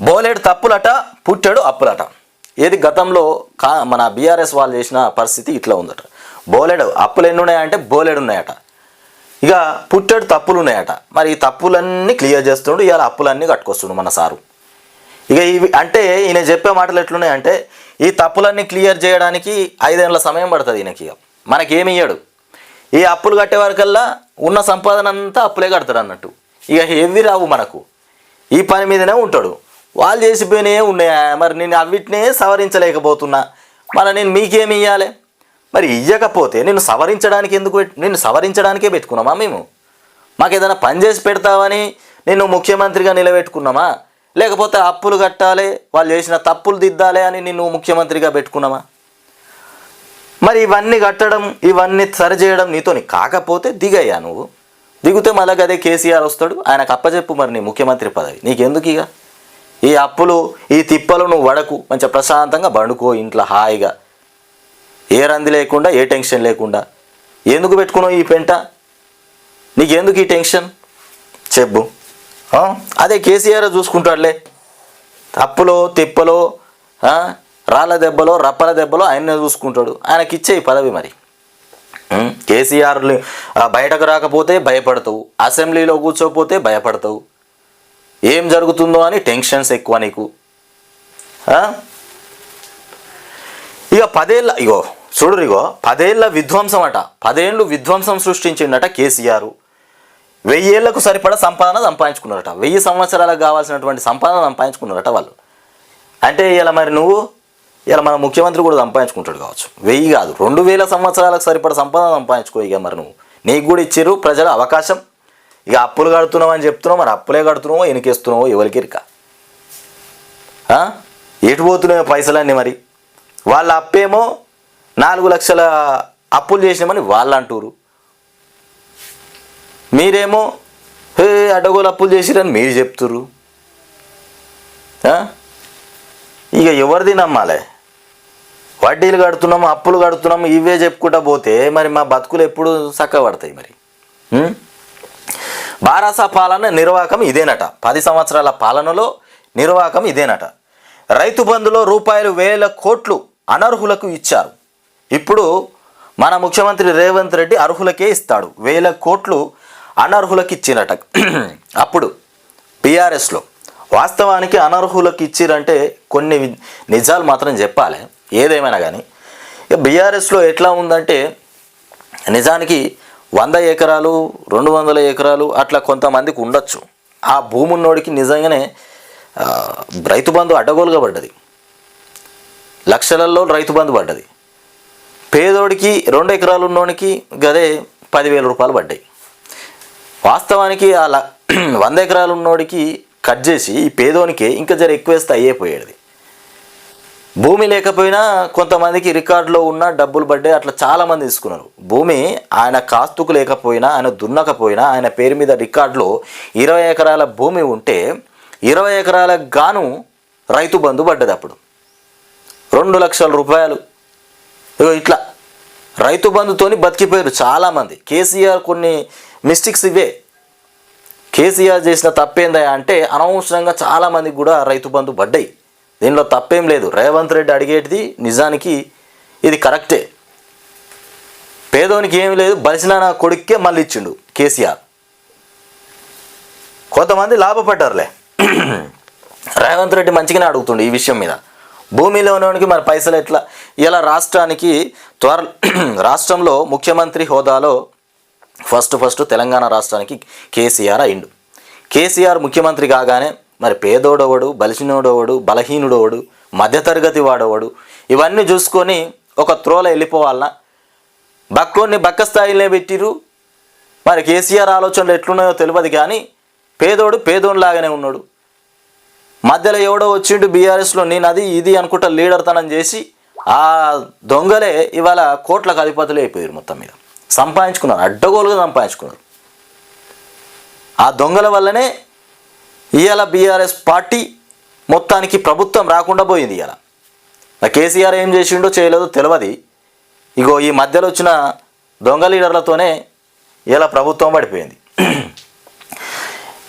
బోలెడు తప్పులట పుట్టాడు అప్పులట. ఏది గతంలో కా మన బీఆర్ఎస్ వాళ్ళు చేసిన పరిస్థితి ఇట్లా ఉందట. బోలేడు అప్పులు ఎన్ని ఉన్నాయంటే బోలెడు ఉన్నాయట. ఇక పుట్టాడు తప్పులు ఉన్నాయట. మరి ఈ తప్పులన్నీ క్లియర్ చేస్తుండు ఇవాళ అప్పులన్నీ కట్టుకొస్తుండు మన సారు. ఇక ఇవి అంటే ఈయన చెప్పే మాటలు ఎట్లున్నాయంటే ఈ తప్పులన్నీ క్లియర్ చేయడానికి ఐదేళ్ళ సమయం పడుతుంది ఈయనకి ఇక. మనకేమి ఇయ్యడు. ఈ అప్పులు కట్టే వరకల్లా ఉన్న సంపాదన అంతా అప్పులే కడతాడు అన్నట్టు. ఇక హెవీ రావు మనకు. ఈ పని మీదనే ఉంటాడు. వాళ్ళు చేసిపోయినాయే ఉన్నాయా? మరి నేను అవిటినే సవరించలేకపోతున్నా. మరి నేను మీకేమి ఇవ్వాలి మరి ఇయ్యకపోతే నేను సవరించడానికి ఎందుకు నేను సవరించడానికే పెట్టుకున్నామా మేము? మాకు ఏదైనా పని చేసి పెడతావని నేను ముఖ్యమంత్రిగా నిలబెట్టుకున్నామా? లేకపోతే అప్పులు కట్టాలి వాళ్ళు చేసిన తప్పులు దిద్దాలి అని నిన్ను ముఖ్యమంత్రిగా పెట్టుకున్నామా? మరి ఇవన్నీ కట్టడం ఇవన్నీ సరిచేయడం నీతోని కాకపోతే దిగయ్యా నువ్వు. దిగితే మళ్ళీ అదే కేసీఆర్ వస్తాడు ఆయనకు అప్పచెప్పు మరి నీ ముఖ్యమంత్రి పదవి. నీకెందుకు ఇక ఈ అప్పులు ఈ తిప్పలు నువ్వు వడకు మంచిగా ప్రశాంతంగా బండుకో ఇంట్లో హాయిగా. ఏ రంది లేకుండా ఏ టెన్షన్ లేకుండా. ఎందుకు పెట్టుకున్నావు ఈ పెంట? నీకెందుకు ఈ టెన్షన్? చెప్పు. అదే కేసీఆర్ చూసుకుంటాడులే. తప్పులో తిప్పలో రాళ్ళ దెబ్బలో రప్పల దెబ్బలో ఆయన్నే చూసుకుంటాడు. ఆయనకిచ్చే ఈ పదవి మరి. ఉం? కేసీఆర్ బయటకు రాకపోతే భయపడతావు. అసెంబ్లీలో కూర్చోపోతే భయపడతావు. ఏం జరుగుతుందో అని టెన్షన్స్ ఎక్కువ నీకు. ఇక పదేళ్ళ ఇగో చూడు ఇగో పదేళ్ళ విధ్వంసం అట. పదేళ్ళు విధ్వంసం సృష్టించిండట కేసీఆర్. వెయ్యేళ్ళకు సరిపడా సంపాదన సంపాదించుకున్నారట. వెయ్యి సంవత్సరాలకు కావాల్సినటువంటి సంపాదన సంపాదించుకున్నారట వాళ్ళు. అంటే ఇలా మరి నువ్వు ఇలా మన ముఖ్యమంత్రి కూడా సంపాదించుకుంటాడు కావచ్చు. వెయ్యి కాదు రెండు వేల సంవత్సరాలకు సరిపడా సంపాదన సంపాదించుకో ఇక మరి నువ్వు. నీకు కూడా ఇచ్చారు ప్రజల అవకాశం. ఇక అప్పులు కడుతున్నావు అని చెప్తున్నావు మరి అప్పులే కడుతున్నావో ఎనికేస్తున్నావో ఎవరికి ఇరిక? ఎటు పోతున్నాయో పైసలన్నీ మరి? వాళ్ళ అప్పేమో నాలుగు లక్షల అప్పులు చేసినామని వాళ్ళు అంటారు మీరేమో హే అడ్డగోలు అప్పులు చేసిరని మీరు చెప్తుర్రు. ఇక ఎవరిది నమ్మాలి? వడ్డీలు కడుతున్నాం అప్పులు కడుతున్నాము ఇవే చెప్పుకుంటా పోతే మరి మా బతుకులు ఎప్పుడు చక్కబడతాయి మరి? బారాస పాలన నిర్వాహకం ఇదేనట. పది సంవత్సరాల పాలనలో నిర్వాహకం ఇదేనట. రైతు బంధులో రూపాయలు వేల కోట్లు అనర్హులకు ఇచ్చారు. ఇప్పుడు మన ముఖ్యమంత్రి రేవంత్ రెడ్డి అర్హులకే ఇస్తాడు. వేల కోట్లు అనర్హులకు ఇచ్చినట. అప్పుడు బీఆర్ఎస్లో వాస్తవానికి అనర్హులకు ఇచ్చిరంటే కొన్ని నిజాలు మాత్రం చెప్పాలి. ఏదేమైనా కానీ ఇక బీఆర్ఎస్లో ఎట్లా ఉందంటే నిజానికి వంద ఎకరాలు రెండు వందల ఎకరాలు అట్లా కొంతమందికి ఉండొచ్చు. ఆ భూమి ఉన్నోడికి నిజంగానే రైతు బంధు అడ్డగోలుగా పడ్డది. లక్షలలో రైతు బంధు పడ్డది. పేదోడికి రెండు ఎకరాలు ఉన్నోడికి గదే పదివేల రూపాయలు పడ్డాయి. వాస్తవానికి ఆ వంద ఎకరాలు ఉన్నోడికి కట్ చేసి ఈ పేదోనికే ఇంకా జర ఎక్కువేస్తే అయ్యేపోయేది భూమి లేకపోయినా కొంతమందికి రికార్డులో ఉన్న డబ్బులు పడ్డే అట్లా చాలామంది తీసుకున్నారు. భూమి ఆయన కాస్తుకు లేకపోయినా ఆయన దున్నకపోయినా ఆయన పేరు మీద రికార్డులో ఇరవై ఎకరాల భూమి ఉంటే ఇరవై ఎకరాలకు గాను రైతు బంధు పడ్డది అప్పుడు. రెండు లక్షల రూపాయలు. ఇట్లా. రైతు బంధుతోని బతికిపోయారు చాలామంది. కేసీఆర్ కొన్ని మిస్టేక్స్ ఇవే. కేసీఆర్ చేసిన తప్పేందా అంటే అనవసరంగా చాలామందికి కూడా రైతు బంధు పడ్డాయి. దీనిలో తప్పేం లేదు. రేవంత్ రెడ్డి అడిగేటిది నిజానికి ఇది కరెక్టే. పేదోనికి ఏమి లేదు. బలిసిన నా కొడుక్కే మళ్ళీ ఇచ్చిండు కేసీఆర్. కొంతమంది లాభపడ్డారులే. రేవంత్ రెడ్డి మంచిగానే అడుగుతుండు ఈ విషయం మీద. భూమిలో ఉన్నవానికి మరి పైసలు ఎట్లా? ఇలా రాష్ట్రానికి త్వర రాష్ట్రంలో ముఖ్యమంత్రి హోదాలో ఫస్ట్ ఫస్ట్ తెలంగాణ రాష్ట్రానికి కేసీఆర్ అయిండు. కేసీఆర్ ముఖ్యమంత్రి కాగానే మరి పేదోడోవడు బలిసినోడోవడు బలహీనుడోవడు మధ్యతరగతి వాడోవడు. ఇవన్నీ చూసుకొని ఒక త్రోల వెళ్ళిపోవాలన్నా బక్కోని బక్క స్థాయిలో పెట్టిరు మరి కేసీఆర్ ఆలోచనలు ఎట్లున్నాయో తెలియదు కానీ పేదోడు పేదోనిలాగానే ఉన్నాడు. మధ్యలో ఎవడో వచ్చిండు బీఆర్ఎస్లో నేను అది ఇది అనుకుంటా లీడర్ తనం చేసి ఆ దొంగలే ఇవాళ కోట్లకు అధిపతులు అయిపోయారు మొత్తం మీద. సంపాదించుకున్నారు అడ్డగోలుగా సంపాదించుకున్నారు. ఆ దొంగల వల్లనే ఇవాళ బీఆర్ఎస్ పార్టీ మొత్తానికి ప్రభుత్వం రాకుండా పోయింది ఇవాళ కేసీఆర్ ఏం చేసిండో చేయలేదో తెలియదు ఇగో ఈ మధ్యలో వచ్చిన దొంగ లీడర్లతోనే ఇలా ప్రభుత్వం పడిపోయింది.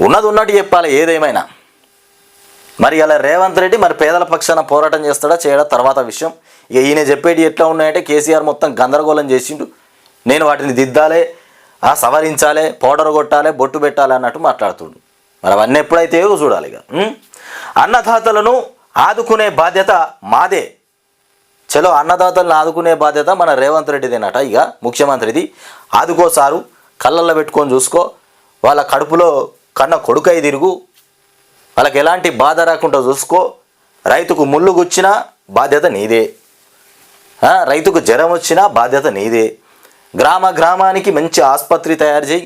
ఉన్నది ఉన్నట్టు చెప్పాలి ఏదేమైనా. మరి అలా రేవంత్ రెడ్డి మరి పేదల పక్షాన పోరాటం చేస్తాడా చేయడా తర్వాత విషయం. ఇక ఈయన చెప్పేటి ఎట్లా ఉన్నాయంటే కేసీఆర్ మొత్తం గందరగోళం చేసిండు. నేను వాటిని దిద్దాలే ఆ సవరించాలే పౌడర్ కొట్టాలి బొట్టు పెట్టాలి అన్నట్టు మాట్లాడుతుండు. మరి అవన్నీ ఎప్పుడైతే చూడాలి ఇక అన్నదాతలను ఆదుకునే బాధ్యత మాదే. చలో అన్నదాతలను ఆదుకునే బాధ్యత మన రేవంత్ రెడ్డిదేనట ఇక ముఖ్యమంత్రిది. ఆదుకో సారు కళ్ళల్లో పెట్టుకొని చూసుకో. వాళ్ళ కడుపులో కన్న కొడుకై తిరుగు. వాళ్ళకి ఎలాంటి బాధ రాకుండా చూసుకో. రైతుకు ముళ్ళు గుచ్చినా బాధ్యత నీదే. రైతుకు జ్వరం వచ్చినా బాధ్యత నీదే. గ్రామ గ్రామానికి మంచి ఆసుపత్రి తయారు చేయి.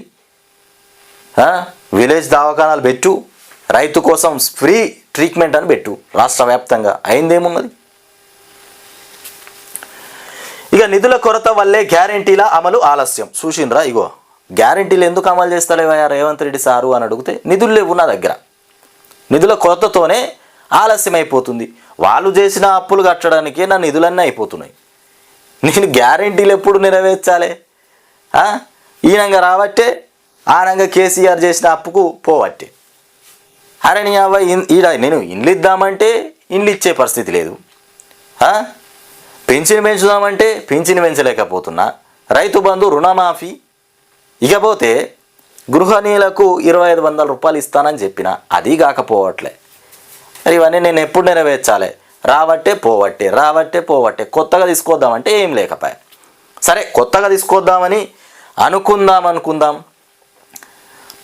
విలేజ్ దవాఖానాలు పెట్టు రైతు కోసం ఫ్రీ ట్రీట్మెంట్ అని పెట్టు. రాష్ట్ర వ్యాప్తంగా అయిందేమున్నది? ఇక నిధుల కొరత వల్లే గ్యారంటీల అమలు ఆలస్యం. చూసిండ్రా ఇగో గ్యారంటీలు ఎందుకు అమలు చేస్తలేవయ్యా రేవంత్ రెడ్డి సారు అని అడిగితే నిధులు లేవు నా దగ్గర. నిధుల కొరతతోనే ఆలస్యం అయిపోతుంది వాళ్ళు చేసిన అప్పులు కట్టడానికే నా నిధులన్నీ అయిపోతున్నాయి. నేను గ్యారంటీలు ఎప్పుడు నెరవేర్చాలి? ఈయనంగా రాబట్టే ఆనంగా కేసీఆర్ చేసిన అప్పుకు పోవట్టే. అరే నీ అబ్బాయి ఈడ నేను ఇండ్లు ఇద్దామంటే ఇండ్లు ఇచ్చే పరిస్థితి లేదు. పెన్షన్ పెంచుదామంటే పెన్షన్ పెంచలేకపోతున్నా. రైతు బంధు రుణమాఫీ. ఇకపోతే గృహనీలకు ఇరవై ఐదు వందల రూపాయలు ఇస్తానని చెప్పిన అది కాకపోవట్లే. మరి ఇవన్నీ నేను ఎప్పుడు నెరవేర్చాలి? రావట్టే పోవట్టే రావట్టే పోవట్టే. కొత్తగా తీసుకొద్దామంటే ఏం లేకపోయా. సరే కొత్తగా తీసుకొద్దామని అనుకుందాం అనుకుందాం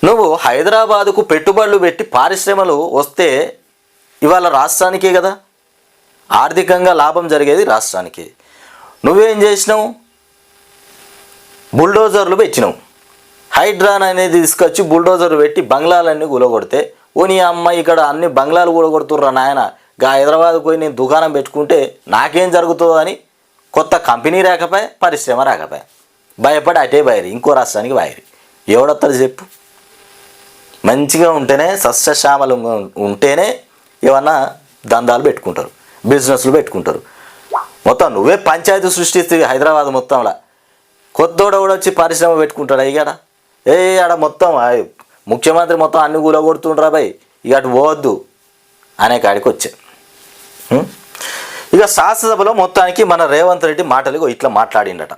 నువ్వు హైదరాబాదుకు పెట్టుబడులు పెట్టి పారిశ్రమలు వస్తే ఇవాళ రాష్ట్రానికే కదా. ఆర్థికంగా లాభం జరిగేది రాష్ట్రానికి. నువ్వేం చేసినావు? బుల్డోజర్లు పెట్టినావు. హైడ్రాన్ అనేది తీసుకొచ్చి బుల్డోజర్ పెట్టి బంగ్లాలన్నీ కూలగొడితే ఓ నీ అమ్మ ఇక్కడ అన్ని బంగ్లాలు కూలగొడుతుర్రా నాయన గా హైదరాబాద్ పోయి నేను దుకాణం పెట్టుకుంటే నాకేం జరుగుతుందో అని కొత్త కంపెనీ రాకపోయా పరిశ్రమ రాకపోయా. భయపడి అటే బయరి ఇంకో రాష్ట్రానికి బయరి ఎవడొస్తారు చెప్పు. మంచిగా ఉంటేనే సస్యశ్యామలంగా ఉంటేనే ఏమన్నా దందాలు పెట్టుకుంటారు బిజినెస్లు పెట్టుకుంటారు. మొత్తం నువ్వే పంచాయతీ సృష్టిస్తే హైదరాబాద్ మొత్తంలో. కొత్తోడ కూడా వచ్చి పరిశ్రమ పెట్టుకుంటాడు అయ్యాడ ఏ ఆడ మొత్తం ముఖ్యమంత్రి మొత్తం అన్ని కూల కొడుతుండ్రా భయ్ ఇక అటు పోవద్దు అనే కాడికి వచ్చా. ఇక శాసనసభలో మొత్తానికి మన రేవంత్ రెడ్డి మాటలు ఇట్లా మాట్లాడిండట.